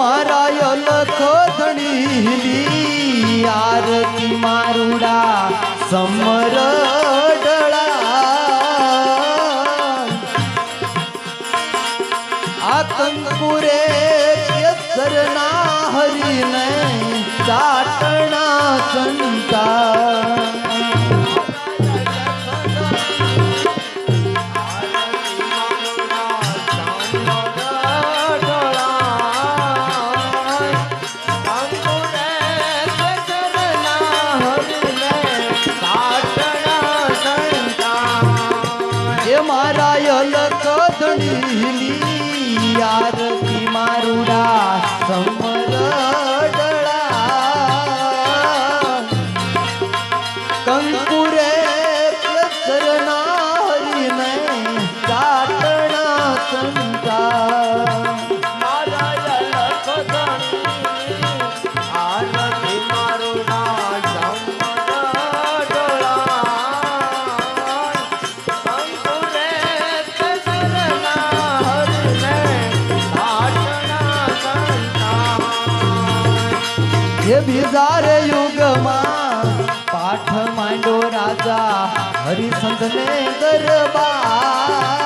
મારા અલખ ધણીલી આરતી મારુડા સમર હે બીજારે યુગમાં પાઠ માંડો રાજા હરિસંતને દરબાર.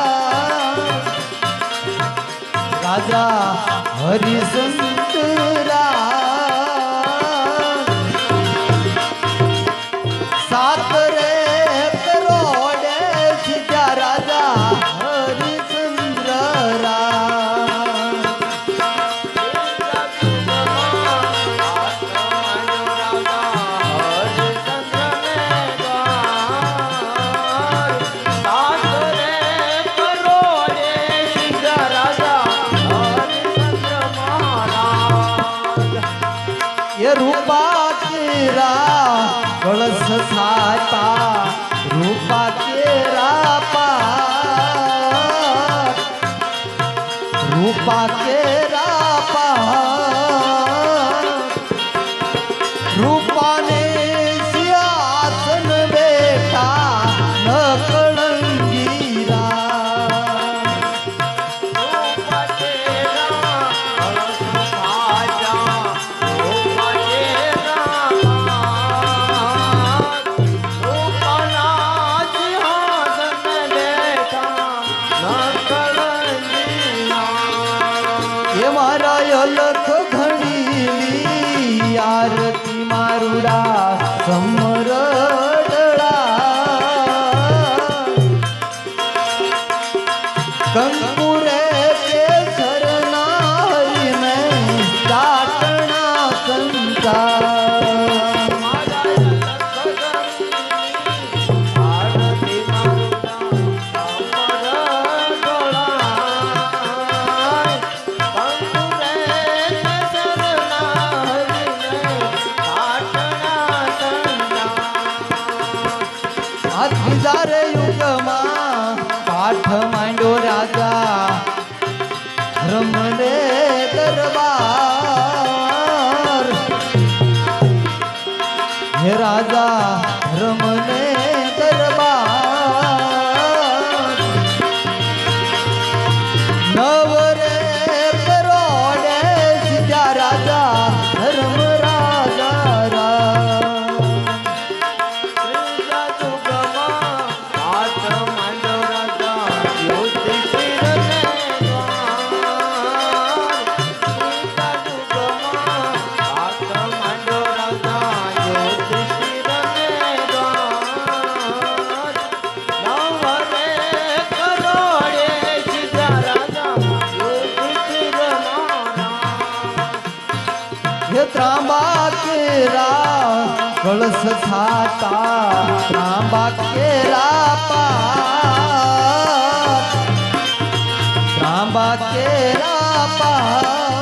રાજા હરિસંત રૂપા કેરા એ મારા અલખ ઘણી આરતી મારુડા ત્રીજારે યુગમાં પાઠ માંડો રાજા. રમને દરબાર. હે રાજા કેરા કળશ થાતા ત્રાંબા કેરા પા ત્રાંબા કેરા પા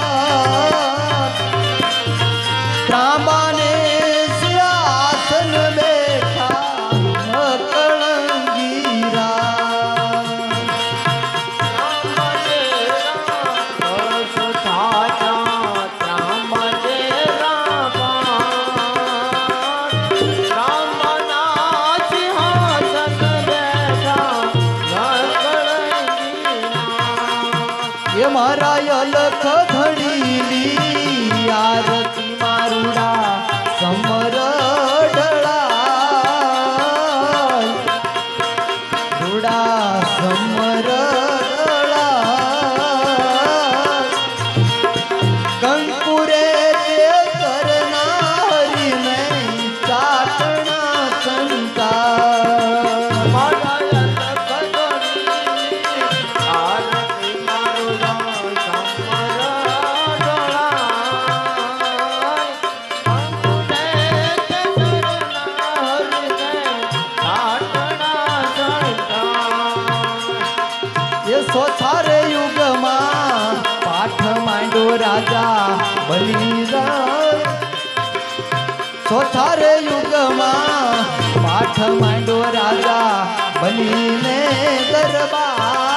સોથારે યુગમાં પાઠ માંડો રાજા બની જાય સોથારે યુગમાં પાઠ માંડો રાજા બનીને ગરબા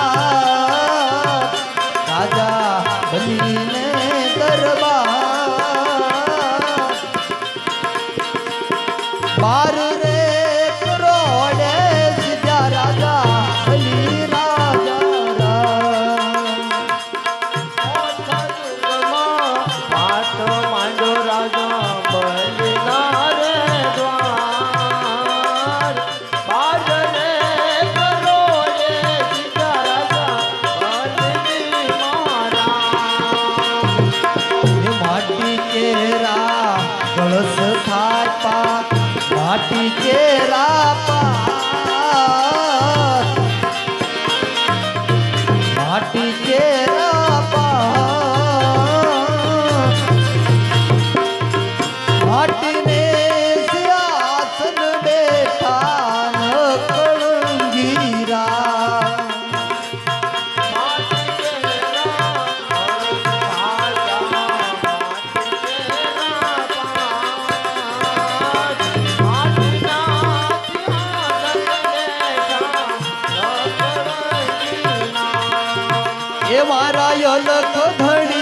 માટી કેરા મારા યલક ધણીની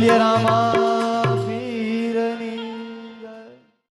बोलिए रामा